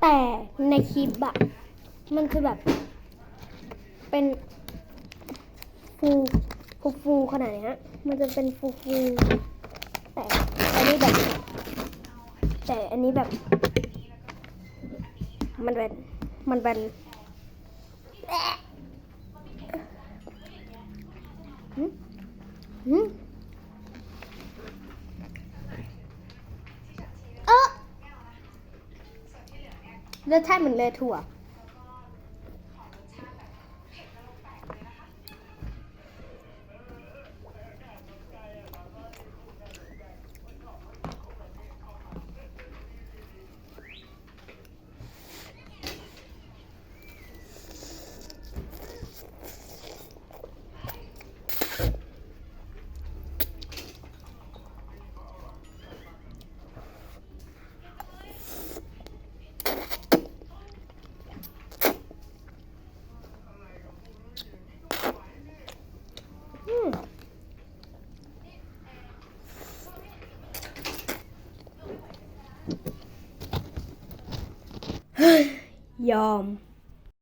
แต่ในคลิปอะมันคือแบบ เป็นฟูฟูฟูขนาดเนี้ยมันจะเป็นฟูฟูแต่อันนี้แบบ แต่อันนี้แบบ มันเป็นมันเป็นหืมหืม รสชาติเหมือนเลยถั่ว Yum.